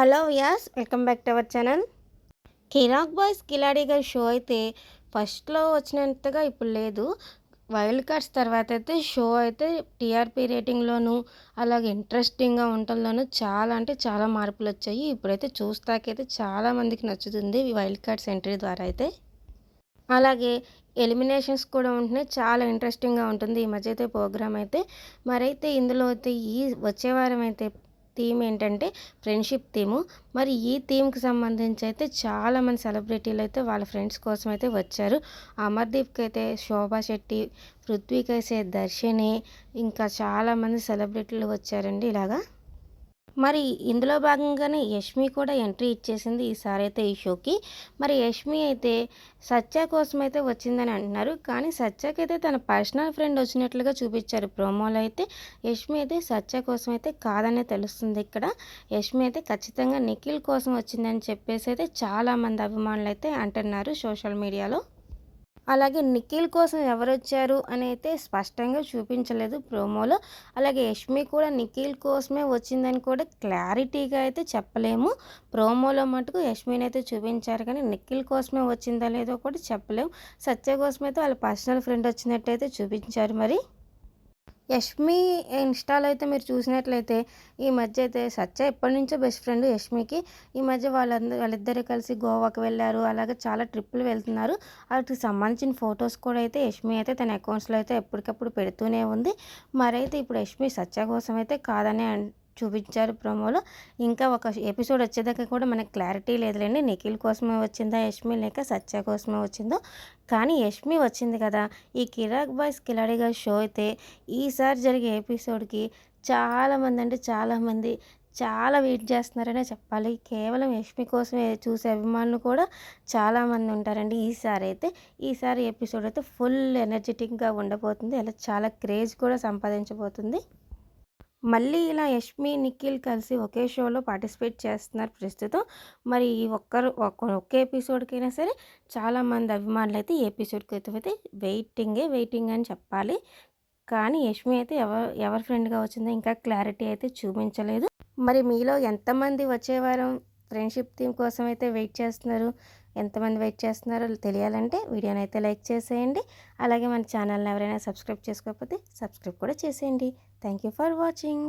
Hello Vyas welcome back to our channel. Kiraak boys Khiladi girls show అయితే ఫస్ట్లో వచ్చినంతగా ఇప్పుడు లేదు. వైల్డ్ కార్డ్స్ తర్వాత అయితే షో అయితే టీఆర్పీ రేటింగ్లోను అలాగే ఇంట్రెస్టింగ్గా ఉండటంలోనూ చాలా అంటే చాలా మార్పులు వచ్చాయి. ఇప్పుడైతే చూస్తాకైతే చాలా మందికి నచ్చుతుంది ఈ వైల్డ్ కార్డ్స్ ఎంట్రీ ద్వారా అయితే. అలాగే ఎలిమినేషన్స్ కూడా ఉంటున్నాయి. చాలా ఇంట్రెస్టింగ్గా ఉంటుంది ఈ మధ్య అయితే ప్రోగ్రామ్ అయితే. మరైతే ఇందులో అయితే ఈ వచ్చే వారం అయితే థీమ్ ఏంటంటే ఫ్రెండ్షిప్ థీము. మరి ఈ థీమ్కి సంబంధించి అయితే చాలామంది సెలబ్రిటీలు అయితే వాళ్ళ ఫ్రెండ్స్ కోసం అయితే వచ్చారు. అమర్దీప్కి అయితే శోభా శెట్టి పృథ్వీకైసే దర్శిని ఇంకా చాలామంది సెలబ్రిటీలు వచ్చారండి ఇలాగా. మరి ఇందులో భాగంగానే యష్మి కూడా ఎంట్రీ ఇచ్చేసింది ఈసారి అయితే ఈ షోకి. మరి యష్మి అయితే సత్య కోసం అయితే వచ్చిందని అంటున్నారు. కానీ సత్యకైతే తన పర్సనల్ ఫ్రెండ్ వచ్చినట్లుగా చూపించారు. ప్రోమోలో అయితే యష్మి అయితే సత్య కోసం అయితే కాదనే తెలుస్తుంది ఇక్కడ. యష్మి అయితే ఖచ్చితంగా నిఖిల్ కోసం వచ్చిందని చెప్పేసి అయితే చాలామంది అభిమానులు అయితే అంటున్నారు సోషల్ మీడియాలో. అలాగే నిఖిల్ కోసం ఎవరు వచ్చారు అని అయితే స్పష్టంగా చూపించలేదు ప్రోమోలో. అలాగే యష్మి కూడా నిఖిల్ కోసమే వచ్చిందని కూడా క్లారిటీగా అయితే చెప్పలేము. ప్రోమోలో మటుకు యష్మిని అయితే చూపించారు కానీ నిఖిల్ కోసమే వచ్చిందా లేదో కూడా చెప్పలేము. సత్య కోసమైతే వాళ్ళ పర్సనల్ ఫ్రెండ్ వచ్చినట్టయితే చూపించారు మరి. యష్మి ఇన్స్టాలో అయితే మీరు చూసినట్లయితే ఈ మధ్య అయితే సత్య ఎప్పటి నుంచో బెస్ట్ ఫ్రెండ్ యష్మికి. ఈ మధ్య వాళ్ళందరూ వాళ్ళిద్దరూ కలిసి గోవాకి వెళ్ళారు. అలాగే చాలా ట్రిప్పులు వెళ్తున్నారు. వాటికి సంబంధించిన ఫొటోస్ కూడా అయితే యష్మి అయితే తన అకౌంట్స్లో అయితే ఎప్పటికప్పుడు పెడుతూనే ఉంది. మరైతే ఇప్పుడు యష్మి సత్య కోసం అయితే కాదనే చూపించారు ప్రోమోలో. ఇంకా ఒక ఎపిసోడ్ వచ్చేదాకా కూడా మనకు క్లారిటీ లేదులేండి. నిఖిల్ కోసమే వచ్చిందా యష్మి లేక సత్య కోసమే వచ్చిందో? కానీ యష్మి వచ్చింది కదా. ఈ కిరాక్ బాయ్స్ కిలాడిగా షో అయితే ఈసారి జరిగే ఎపిసోడ్కి చాలామంది అంటే చాలామంది చాలా వెయిట్ చేస్తున్నారనే చెప్పాలి. కేవలం యష్మి కోసమే చూసే అభిమానులు కూడా చాలామంది ఉంటారండి. ఈసారి అయితే ఈసారి ఎపిసోడ్ అయితే ఫుల్ ఎనర్జెటిక్గా ఉండబోతుంది. అలా చాలా క్రేజ్ కూడా సంపాదించబోతుంది. మళ్ళీ ఇలా యష్మి నిఖిల్ కలిసి ఒకే షోలో పార్టిసిపేట్ చేస్తున్నారు ప్రస్తుతం. మరి ఈ ఒక్కరు ఒకే ఎపిసోడ్కైనా సరే చాలామంది అభిమానులు అయితే ఈ ఎపిసోడ్కి అయితే వెయిటింగే వెయిటింగ్ అని చెప్పాలి. కానీ యష్మి అయితే ఎవరు ఎవరి ఫ్రెండ్గా వచ్చిందో ఇంకా క్లారిటీ అయితే చూపించలేదు. మరి మీలో ఎంతమంది వచ్చే వారం ఫ్రెండ్షిప్ థీమ్ కోసం అయితే వెయిట్ చేస్తున్నారు. ఎంతమంది వెయిట్ చేస్తున్నారో తెలియాలంటే వీడియోని అయితే లైక్ చేసేయండి. అలాగే మన ఛానల్ని ఎవరైనా సబ్స్క్రైబ్ చేసుకోకపోతే సబ్స్క్రైబ్ కూడా చేసేయండి. Thank you for watching.